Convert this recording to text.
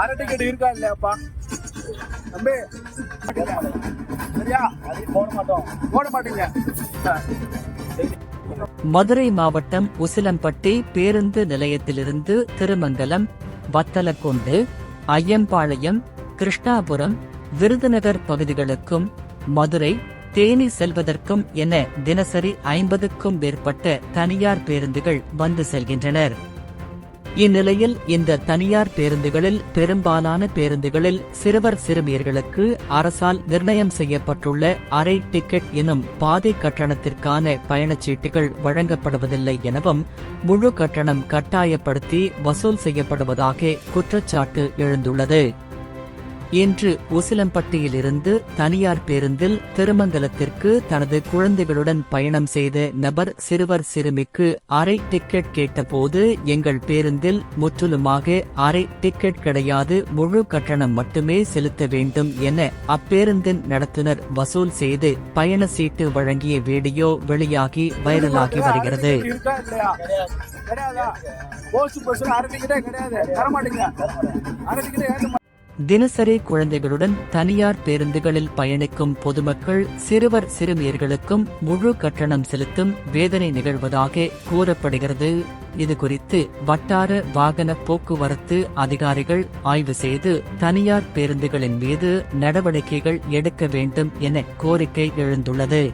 அரை டிக்கெட் இருக்கா இல்லையாப்பா? தம்பி. சரியா? போட மாட்டோம். போட மாட்டீங்க. மதுரை மாவட்டம் உசிலம்பட்டி பேருந்து நிலையத்திலிருந்து திருமங்கலம் வத்தலக்கொண்டு ஐயம்பாளையம் கிருஷ்ணாபுரம் விருதுநகர் பகுதிகளுக்கும் மதுரை தேனி செல்வதற்கும் என தினசரி ஐம்பதுக்கும் மேற்பட்ட தனியார் பேருந்துகள் வந்து செல்கின்றனர். இந்நிலையில் இந்த தனியார் பேருந்துகளில் பெரும்பாலான பேருந்துகளில் சிறுவர் சிறுமியர்களுக்கு அரசால் நிர்ணயம் செய்யப்பட்டுள்ள அரை டிக்கெட் எனும் பாதை கட்டணத்திற்கான பயணச்சீட்டுகள் வழங்கப்படுவதில்லை எனவும் முழு கட்டணம் கட்டாயப்படுத்தி வசூல் செய்யப்படுவதாக குற்றச்சாட்டு எழுந்துள்ளது. இன்று உசிலம்பட்டியிலிருந்து தனியார் பேருந்தில் திருமங்கலத்திற்கு தனது குழந்தைகளுடன் பயணம் செய்த நபர் சிறுவர் சிறுமிக்கு அரை டிக்கெட் கேட்டபோது எங்கள் பேருந்தில் முற்றிலுமாக அரை டிக்கெட் கிடையாது முழு கட்டணம் மட்டுமே செலுத்த வேண்டும் என அப்பேருந்தின் நடத்துனர் வசூல் செய்து பயண சீட்டு வழங்கிய வீடியோ வெளியாகி வைரலாகி வருகிறது. கிடையாது? தினசரி குழந்தைகளுடன் தனியார் பேருந்துகளில் பயணிக்கும் பொதுமக்கள் சிறுவர் சிறுமியர்களுக்கும் முழு கட்டணம் செலுத்தும் வேதனை நிகழ்வதாக கூறப்படுகிறது. இது குறித்து வட்டார வாகன போக்குவரத்து அதிகாரிகள் ஆய்வு செய்து தனியார் பேருந்துகளின் மீது நடவடிக்கைகள் எடுக்க வேண்டும் என கோரிக்கை எழுந்துள்ளது.